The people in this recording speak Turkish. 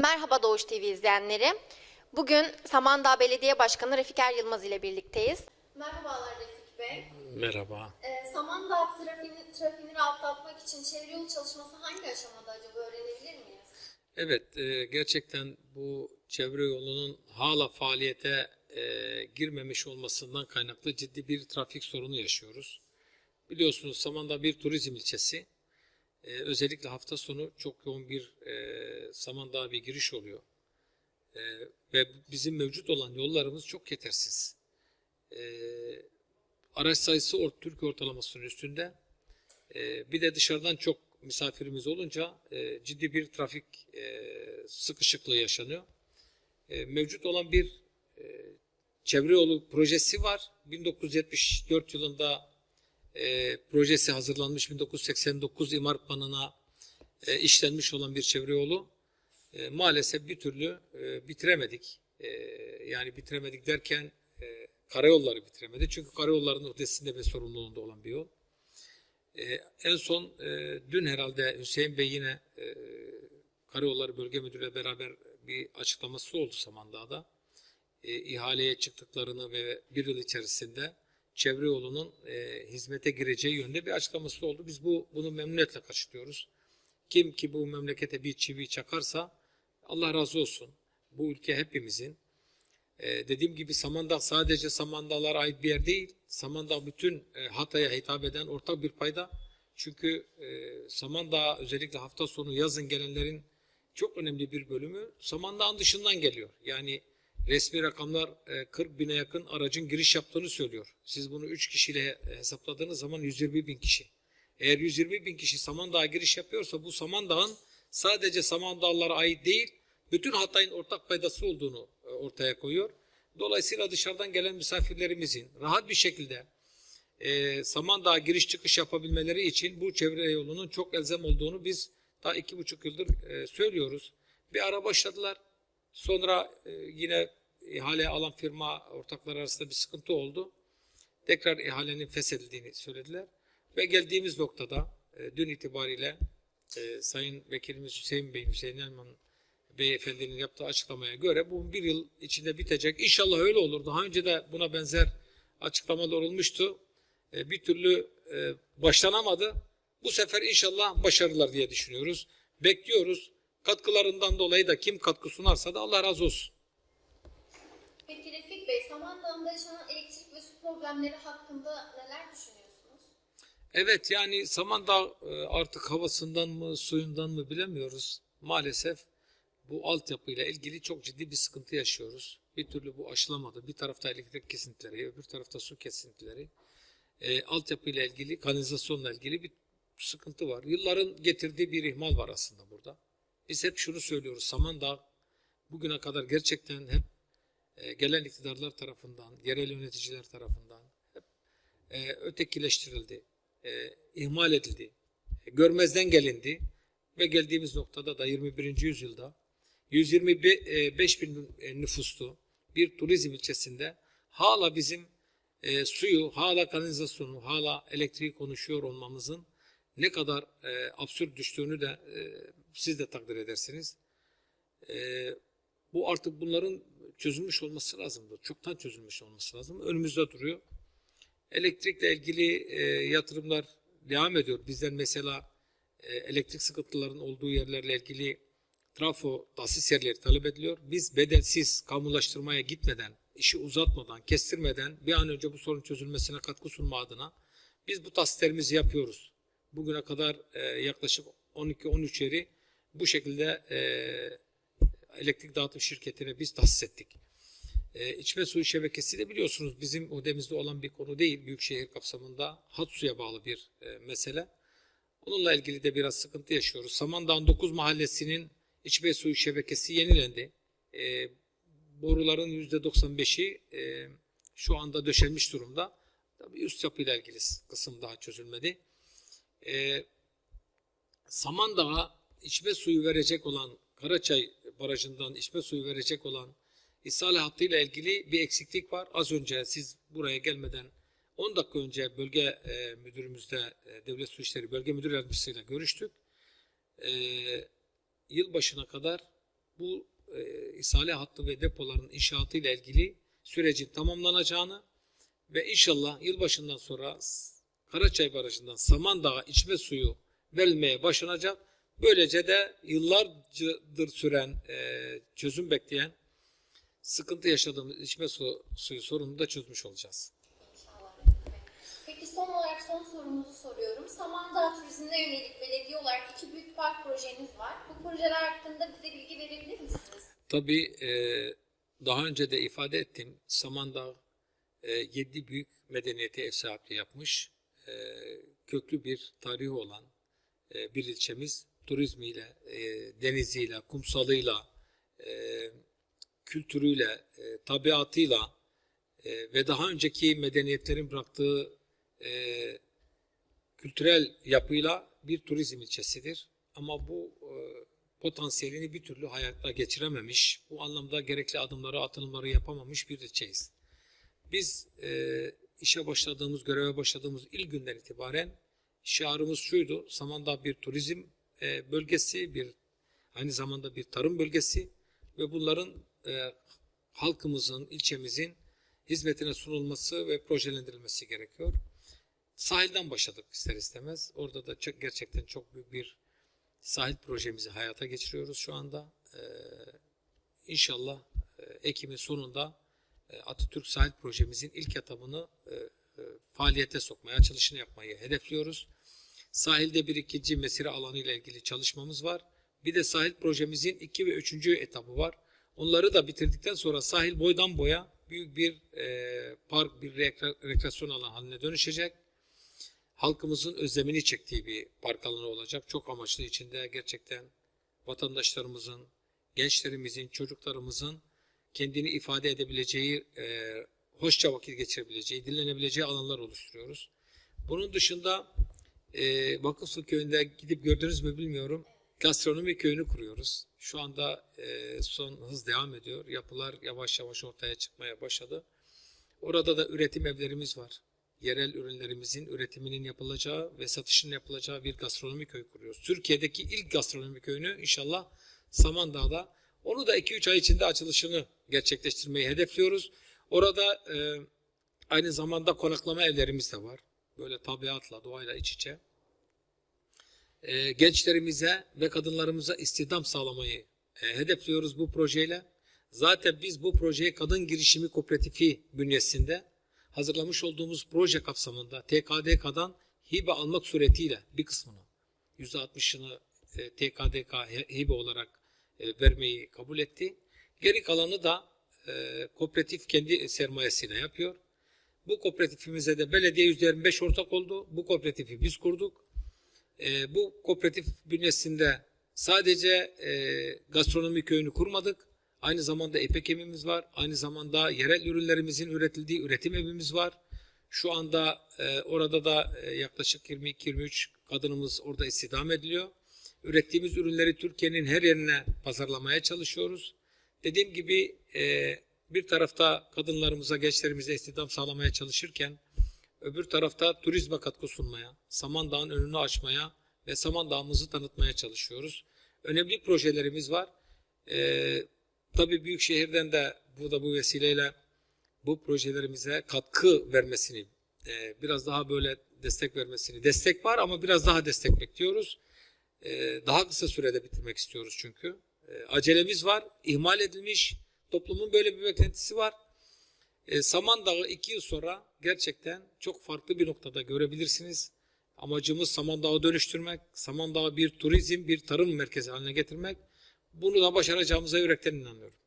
Merhaba Doğuş TV izleyenleri. Bugün Samandağ Belediye Başkanı Refiker Yılmaz ile birlikteyiz. Merhabalar Refik Bey. Merhaba. Ee, Samandağ trafiğini, trafiğini rahatlatmak için çevre yolu çalışması hangi aşamada acaba öğrenebilir miyiz? Evet, e, gerçekten bu çevre yolunun hala faaliyete e, girmemiş olmasından kaynaklı ciddi bir trafik sorunu yaşıyoruz. Biliyorsunuz Samandağ bir turizm ilçesi. E, özellikle hafta sonu çok yoğun bir e, Samandağ bir giriş oluyor. E, ve bizim mevcut olan yollarımız çok yetersiz. E, araç sayısı or, Türkiye ortalamasının üstünde. E, bir de dışarıdan çok misafirimiz olunca e, ciddi bir trafik e, sıkışıklığı yaşanıyor. E, mevcut olan bir e, çevre yolu projesi var. 1974 yılında e, projesi hazırlanmış 1989 imar planına e, işlenmiş olan bir çevre yolu. E, maalesef bir türlü e, bitiremedik. E, yani bitiremedik derken e, karayolları bitiremedi. Çünkü karayollarının ötesinde ve sorumluluğunda olan bir yol. E, en son e, dün herhalde Hüseyin Bey yine e, Karayolları Bölge Müdürü'yle beraber bir açıklaması oldu Samandağ'da. E, ihaleye çıktıklarını ve bir yıl içerisinde çevre yolunun e, hizmete gireceği yönde bir açıklaması oldu. Biz bu bunu memnuniyetle karşılıyoruz. Kim ki bu memlekete bir çivi çakarsa Allah razı olsun. Bu ülke hepimizin. Ee, dediğim gibi Samandağ sadece Samandağlara ait bir yer değil. Samandağ bütün e, Hatay'a hitap eden ortak bir payda. Çünkü e, Samandağ özellikle hafta sonu yazın gelenlerin çok önemli bir bölümü Samandağ'ın dışından geliyor. Yani resmi rakamlar e, 40 bine yakın aracın giriş yaptığını söylüyor. Siz bunu 3 kişiyle hesapladığınız zaman 120 bin kişi. Eğer 120 bin kişi Samandağ'a giriş yapıyorsa bu Samandağ'ın sadece Samandağlılara ait değil, bütün Hatay'ın ortak paydası olduğunu e, ortaya koyuyor. Dolayısıyla dışarıdan gelen misafirlerimizin rahat bir şekilde e, Samandağ'a giriş çıkış yapabilmeleri için bu çevre yolunun çok elzem olduğunu biz daha iki buçuk yıldır e, söylüyoruz. Bir ara başladılar. Sonra e, yine ihale alan firma ortaklar arasında bir sıkıntı oldu. Tekrar ihalenin feshedildiğini söylediler. Ve geldiğimiz noktada e, dün itibariyle e, Sayın Vekilimiz Hüseyin Bey, Hüseyin Elman Beyefendinin yaptığı açıklamaya göre bu bir yıl içinde bitecek. İnşallah öyle olur. Daha önce de buna benzer açıklamalar olmuştu. E, bir türlü e, başlanamadı. Bu sefer inşallah başarırlar diye düşünüyoruz. Bekliyoruz. Katkılarından dolayı da kim katkı sunarsa da Allah razı olsun. Peki Refik Bey, Samandağ'da yaşanan elektrik ve su problemleri hakkında neler düşünüyorsunuz? Evet yani Samandağ e, artık havasından mı suyundan mı bilemiyoruz. Maalesef bu altyapıyla ilgili çok ciddi bir sıkıntı yaşıyoruz. Bir türlü bu aşılamadı. Bir tarafta elektrik kesintileri, öbür tarafta su kesintileri. E, altyapıyla ilgili, kanalizasyonla ilgili bir sıkıntı var. Yılların getirdiği bir ihmal var aslında burada. Biz hep şunu söylüyoruz. Samandağ bugüne kadar gerçekten hep gelen iktidarlar tarafından, yerel yöneticiler tarafından hep e, ötekileştirildi, e, ihmal edildi, e, görmezden gelindi ve geldiğimiz noktada da 21. yüzyılda 125 bin e, nüfuslu bir turizm ilçesinde hala bizim e, suyu, hala kanalizasyonu, hala elektriği konuşuyor olmamızın ne kadar e, absürt düştüğünü de e, siz de takdir edersiniz. E, bu artık bunların çözülmüş olması lazımdı. Çoktan çözülmüş olması lazım. Önümüzde duruyor. Elektrikle ilgili e, yatırımlar devam ediyor. Bizden mesela e, elektrik sıkıntılarının olduğu yerlerle ilgili trafo tahsis yerleri talep ediliyor. Biz bedelsiz kamulaştırmaya gitmeden, işi uzatmadan, kestirmeden bir an önce bu sorun çözülmesine katkı sunma adına biz bu tahsislerimizi yapıyoruz. Bugüne kadar e, yaklaşık 12-13 yeri bu şekilde e, elektrik dağıtım şirketine biz tahsis ettik. E, içme suyu şebekesi de biliyorsunuz bizim odemizde olan bir konu değil. Büyükşehir kapsamında hat suya bağlı bir e, mesele. Onunla ilgili de biraz sıkıntı yaşıyoruz. Samandağ'ın 9 mahallesinin içme suyu şebekesi yenilendi. E, boruların %95'i e, şu anda döşenmiş durumda. Tabii üst yapıyla ilgili kısım daha çözülmedi. E, Samandağ'a içme suyu verecek olan Karaçay Barajı'ndan içme suyu verecek olan ishal hattıyla ilgili bir eksiklik var. Az önce siz buraya gelmeden 10 dakika önce bölge e, müdürümüzle e, Devlet Su İşleri Bölge Müdür Yardımcısıyla görüştük. E, yılbaşına kadar bu e, isale hattı ve depoların inşaatı ile ilgili sürecin tamamlanacağını ve inşallah yılbaşından sonra Karaçay Barajı'ndan Samandağ'a içme suyu verilmeye başlanacak. Böylece de yıllardır süren e, çözüm bekleyen sıkıntı yaşadığımız içme su, suyu sorununu da çözmüş olacağız. İnşallah. Peki son olarak son sorumuzu soruyorum. Samandağ Turizm'e yönelik belediye olarak iki büyük park projeniz var. Bu projeler hakkında bize bilgi verebilir misiniz? Tabii e, daha önce de ifade ettim. Samandağ e, yedi büyük medeniyete ev sahipliği yapmış. E, köklü bir tarihi olan e, bir ilçemiz. Turizmiyle, e, deniziyle, kumsalıyla, e, kültürüyle, e, tabiatıyla e, ve daha önceki medeniyetlerin bıraktığı e, kültürel yapıyla bir turizm ilçesidir. Ama bu e, potansiyelini bir türlü hayata geçirememiş, bu anlamda gerekli adımları, atılımları yapamamış bir ilçeyiz. Biz e, işe başladığımız, göreve başladığımız ilk günden itibaren şiarımız şuydu, Samandağ bir turizm e, bölgesi, bir aynı zamanda bir tarım bölgesi ve bunların e, halkımızın, ilçemizin hizmetine sunulması ve projelendirilmesi gerekiyor. Sahilden başladık ister istemez. Orada da çok, gerçekten çok büyük bir sahil projemizi hayata geçiriyoruz şu anda. Ee, inşallah e, Ekim'in sonunda e, Atatürk Sahil projemizin ilk etabını e, e, faaliyete sokmaya, açılışını yapmayı hedefliyoruz. Sahilde bir ikinci mesire alanı ile ilgili çalışmamız var. Bir de sahil projemizin iki ve üçüncü etabı var. Onları da bitirdikten sonra sahil boydan boya büyük bir e, park, bir rekre- rekreasyon alanı haline dönüşecek halkımızın özlemini çektiği bir park alanı olacak. Çok amaçlı içinde gerçekten vatandaşlarımızın, gençlerimizin, çocuklarımızın kendini ifade edebileceği, e, hoşça vakit geçirebileceği, dinlenebileceği alanlar oluşturuyoruz. Bunun dışında e, Vakıflı Köyü'nde gidip gördünüz mü bilmiyorum. Gastronomi köyünü kuruyoruz. Şu anda e, son hız devam ediyor. Yapılar yavaş yavaş ortaya çıkmaya başladı. Orada da üretim evlerimiz var. Yerel ürünlerimizin üretiminin yapılacağı ve satışının yapılacağı bir gastronomi köy kuruyoruz. Türkiye'deki ilk gastronomi köyünü inşallah Samandağ'da. Onu da 2-3 ay içinde açılışını gerçekleştirmeyi hedefliyoruz. Orada e, aynı zamanda konaklama evlerimiz de var. Böyle tabiatla, doğayla iç içe. E, gençlerimize ve kadınlarımıza istihdam sağlamayı e, hedefliyoruz bu projeyle. Zaten biz bu projeyi Kadın Girişimi Kooperatifi bünyesinde hazırlamış olduğumuz proje kapsamında TKDK'dan hibe almak suretiyle bir kısmını %60'ını e, TKDK hibe olarak e, vermeyi kabul etti. Geri kalanı da e, kooperatif kendi sermayesiyle yapıyor. Bu kooperatifimize de belediye %25 ortak oldu. Bu kooperatifi biz kurduk. E, bu kooperatif bünyesinde sadece e, gastronomi köyünü kurmadık. Aynı zamanda epek evimiz var. Aynı zamanda yerel ürünlerimizin üretildiği üretim evimiz var. Şu anda e, orada da e, yaklaşık 22-23 kadınımız orada istihdam ediliyor. Ürettiğimiz ürünleri Türkiye'nin her yerine pazarlamaya çalışıyoruz. Dediğim gibi e, bir tarafta kadınlarımıza, gençlerimize istihdam sağlamaya çalışırken öbür tarafta turizme katkı sunmaya, Samandağ'ın önünü açmaya ve Samandağ'ımızı tanıtmaya çalışıyoruz. Önemli projelerimiz var. Ee, tabii büyük şehirden de bu da bu vesileyle bu projelerimize katkı vermesini, e, biraz daha böyle destek vermesini, destek var ama biraz daha destek bekliyoruz. E, daha kısa sürede bitirmek istiyoruz çünkü. E, acelemiz var, ihmal edilmiş, toplumun böyle bir beklentisi var. E, Samandağ'ı iki yıl sonra gerçekten çok farklı bir noktada görebilirsiniz. Amacımız Samandağ'ı dönüştürmek, Samandağ'ı bir turizm, bir tarım merkezi haline getirmek. Bunu da başaracağımıza yürekten inanıyorum.